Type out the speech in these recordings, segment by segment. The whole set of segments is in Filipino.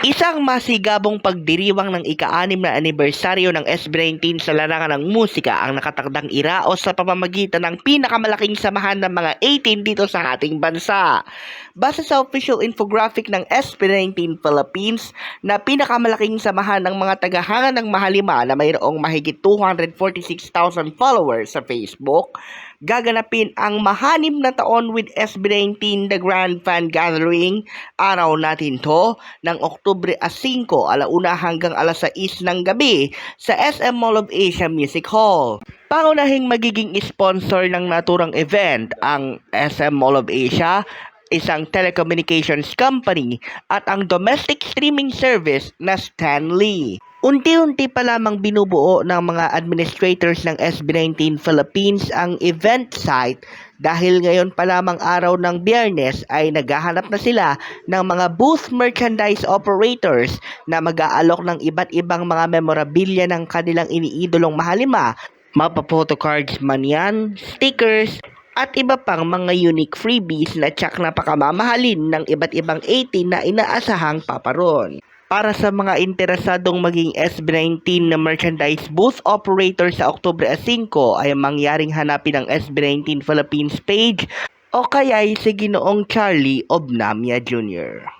Isang masigabong pagdiriwang ng ika-anim na anibersaryo ng SB19 sa larangan ng musika ang nakatakdang iraos sa pamamagitan ng pinakamalaking samahan ng mga 18 dito sa ating bansa. Base sa official infographic ng SB19 Philippines na pinakamalaking samahan ng mga tagahanga ng Mahalima na mayroong mahigit 246,000 followers sa Facebook, gaganapin ang mahanib na taon with SB19 The Grand Fan Gathering. Araw natin to ng Oktubre 5, alauna hanggang alas 6 ng gabi sa SM Mall of Asia Music Hall. Pangunahing magiging sponsor ng naturang event ang SM Mall of Asia, isang telecommunications company at ang domestic streaming service na Stanley. Unti-unti pa lamang binubuo ng mga administrators ng SB19 Philippines ang event site dahil ngayon pa lamang araw ng biyernes ay naghahanap na sila ng mga booth merchandise operators na mag-aalok ng iba't ibang mga memorabilia ng kanilang iniidolong mahalima, mapa-photocards man yan, stickers, at iba pang mga unique freebies na tsak na pakamamahalin ng iba't ibang 18 na inaasahang paparon. Para sa mga interesadong maging SB19 na merchandise booth operator sa Oktubre 5 ay mangyaring hanapin ang SB19 Philippines page o kaya'y si Ginoong Charlie Obnamia Jr.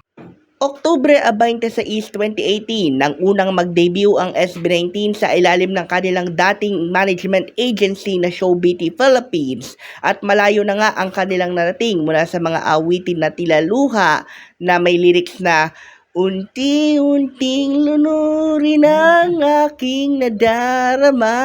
Oktubre 26, 2018 nang unang mag-debut ang SB19 sa ilalim ng kanilang dating management agency na Showbiti Philippines at malayo na nga ang kanilang narating mula sa mga awitin na tila luha na may lyrics na Unti-unting lunurin ang aking nadarama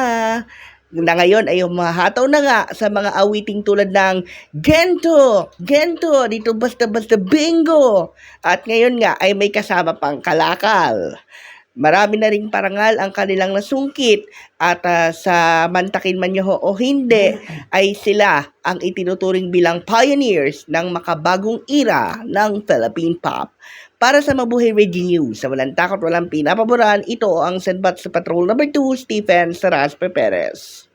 na ngayon ay humahataw na nga sa mga awiting tulad ng Gento, Gento, dito basta-basta bingo. At ngayon nga ay may kasama pang kalakal. Marami na ring parangal ang kanilang nasungkit at ah, sa mantakin man nyo o hindi ay sila ang itinuturing bilang pioneers ng makabagong era ng Philippine pop. Para sa Mabuhay Radio News, sa walang takot walang pinapaboran, ito ang Senbat sa Patrol number 2, Stephen Saras Perez.